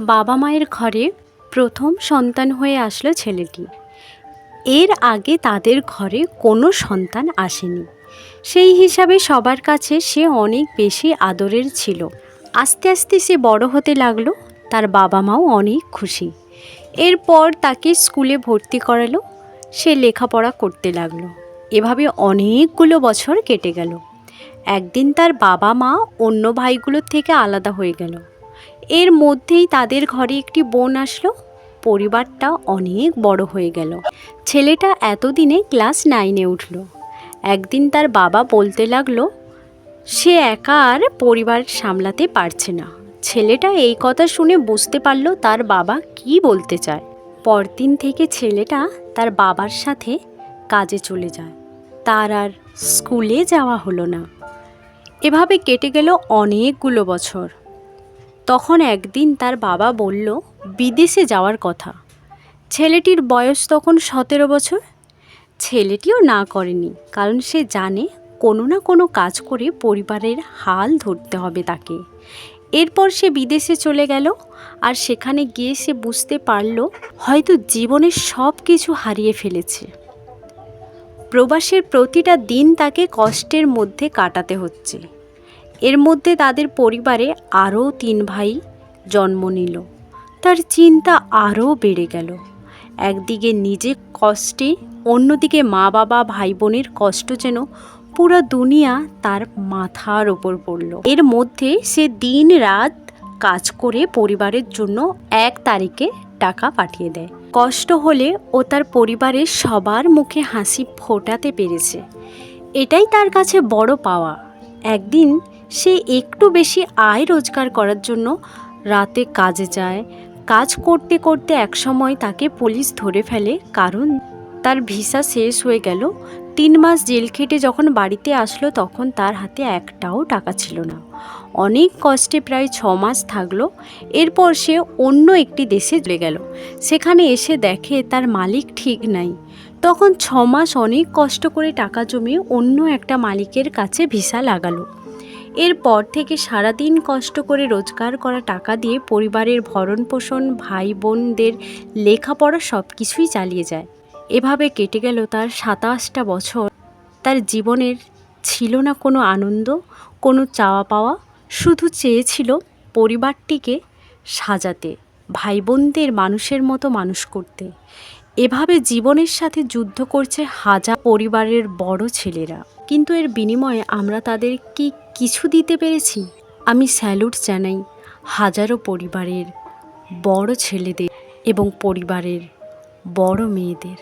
বাবা মায়ের ঘরে প্রথম সন্তান হয়ে আসলো ছেলেটি। এর আগে তাদের ঘরে কোনো সন্তান আসেনি। সেই হিসাবে সবার কাছে সে অনেক বেশি আদরের ছিল। আস্তে আস্তে সে বড় হতে লাগল, তার বাবা মাও অনেক খুশি। এরপর তাকে স্কুলে ভর্তি করালো, সে লেখাপড়া করতে লাগল। এভাবে অনেকগুলো বছর কেটে গেল। একদিন তার বাবা মা অন্য ভাইগুলোর থেকে আলাদা হয়ে গেল। এর মধ্যেই তাদের ঘরে একটি বোন আসলো। পরিবারটা অনেক বড় হয়ে গেল। ছেলেটা এতদিনে ক্লাস নাইনে উঠল। একদিন তার বাবা বলতে লাগল, সে একা আর পরিবার সামলাতে পারছে না। ছেলেটা এই কথা শুনে বুঝতে পারল তার বাবা কি বলতে চায়। পরদিন থেকে ছেলেটা তার বাবার সাথে কাজে চলে যায়। তার আর স্কুলে যাওয়া হলো না। এভাবে কেটে গেল অনেকগুলো বছর। তখন একদিন তার বাবা বলল, বিদেশে যাওয়ার কথা। ছেলেটির বয়স তখন সতেরো বছর। ছেলেটিও না করেনি, কারণ সে জানে কোনো না কোনো কাজ করে পরিবারের হাল ধরতে হবে তাকে। এরপর সে বিদেশে চলে গেল, আর সেখানে গিয়ে সে বুঝতে পারল, হয়তো জীবনের সব কিছু হারিয়ে ফেলেছে। প্রবাসের প্রতিটা দিন তাকে কষ্টের মধ্যে কাটাতে হচ্ছে। এর মধ্যে তাদের পরিবারে আরও তিন ভাই জন্ম নিল। তার চিন্তা আরও বেড়ে গেল। একদিকে নিজে কষ্টে, অন্যদিকে মা বাবা ভাই বোনের কষ্ট যেন পুরো দুনিয়া তার মাথার ওপর পড়ল। এর মধ্যে সে দিন রাত কাজ করে পরিবারের জন্য এক তারিখে টাকা পাঠিয়ে দেয়। কষ্ট হলে ও তার পরিবারের সবার মুখে হাসি ফোটাতে পেরেছে। এটাই তার কাছে বড় পাওয়া। একদিন সে একটু বেশি আয় রোজগার করার জন্য রাতে কাজে যায়। কাজ করতে করতে একসময় তাকে পুলিশ ধরে ফেলে, কারণ তার ভিসা শেষ হয়ে গেল। তিন মাস জেল খেটে যখন বাড়িতে আসলো, তখন তার হাতে একটাও টাকা ছিল না। অনেক কষ্টে প্রায় ছ মাস থাকল। এরপর সে অন্য একটি দেশে চলে গেল। সেখানে এসে দেখে তার মালিক ঠিক নাই। তখন ছ মাস অনেক কষ্ট করে টাকা জমিয়ে অন্য একটা মালিকের কাছে ভিসা লাগালো। এরপর থেকে সারাদিন কষ্ট করে রোজগার করা টাকা দিয়ে পরিবারের ভরণ পোষণ ভাই বোনদের লেখাপড়া সব কিছুই চালিয়ে যায়। এভাবে কেটে গেল তার সাতাশটা বছর। তার জীবনের ছিল না কোনো আনন্দ, কোনো চাওয়া পাওয়া, শুধু চেয়েছিল পরিবারটিকে সাজাতে ভাই বোনদের মানুষের মতো মানুষ করতে। এভাবে জীবনের সাথে যুদ্ধ করছে হাজার পরিবারের বড় ছেলেরা। কিন্তু এর বিনিময়ে আমরা তাদের কি কিছু দিতে পেরেছি? আমি স্যালুট জানাই হাজারো পরিবারের বড় ছেলেদের এবং পরিবারের বড় মেয়েদের।